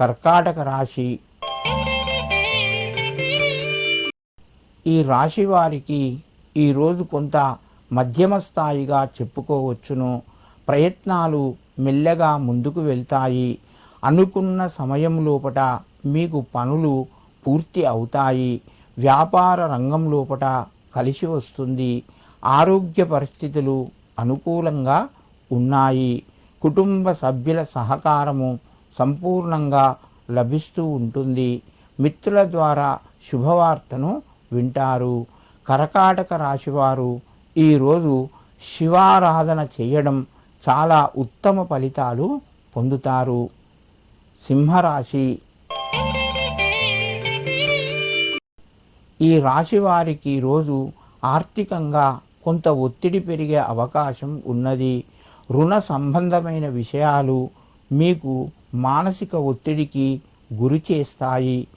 కర్కాటక రాశి. ఈ రాశి వారికి ఈరోజు కొంత మధ్యమ స్థాయిగా చెప్పుకోవచ్చును. ప్రయత్నాలు మెల్లగా ముందుకు వెళ్తాయి. అనుకున్న సమయం లోపట మీకు పనులు పూర్తి అవుతాయి. వ్యాపార రంగం లోపట కలిసి వస్తుంది. ఆరోగ్య పరిస్థితులు అనుకూలంగా ఉన్నాయి. కుటుంబ సభ్యుల సహకారము సంపూర్ణంగా లభిస్తూ ఉంటుంది. మిత్రుల ద్వారా శుభవార్తను వింటారు. కరకాటక రాశివారు ఈరోజు శివారాధన చేయడం చాలా ఉత్తమ ఫలితాలు పొందుతారు. సింహరాశి. ఈ రాశి వారికి రోజు ఆర్థికంగా కొంత ఒత్తిడి పెరిగే అవకాశం ఉన్నది. రుణ సంబంధమైన విషయాలు మీకు మానసిక ఒత్తిడికి గురి చేస్తాయి.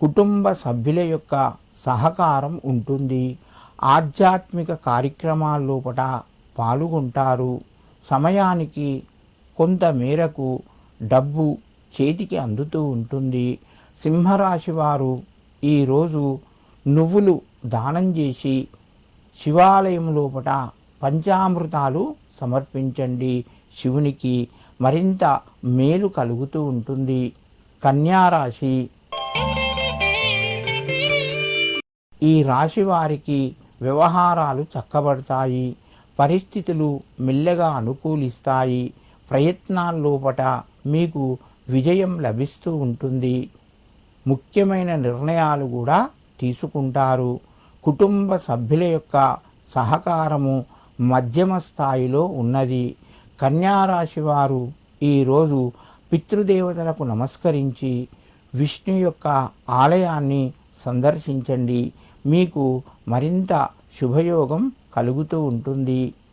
కుటుంబ సభ్యుల యొక్క సహకారం ఉంటుంది. ఆధ్యాత్మిక కార్యక్రమాల్లోపట పాల్గొంటారు. సమయానికి కొంత మేరకు డబ్బు చేతికి అందుతూ ఉంటుంది. సింహరాశి వారు ఈరోజు నువ్వులు దానం చేసి శివాలయం లోపట పంచామృతాలు సమర్పించండి. శివునికి మరింత మేలు కలుగుతూ ఉంటుంది. కన్యారాశి. ఈ రాశి వారికి వ్యవహారాలు చక్కబడతాయి. పరిస్థితులు మెల్లగా అనుకూలిస్తాయి. ప్రయత్నాల్లోపట మీకు విజయం లభిస్తూ ఉంటుంది. ముఖ్యమైన నిర్ణయాలు కూడా తీసుకుంటారు. కుటుంబ సభ్యుల యొక్క సహకారము మధ్యమ స్థాయిలో ఉన్నది. కన్యారాశి వారు ఈరోజు పితృదేవతలకు నమస్కరించి విష్ణు యొక్క ఆలయాన్ని సందర్శించండి. మీకు మరింత శుభయోగం కలుగుతూ ఉంటుంది.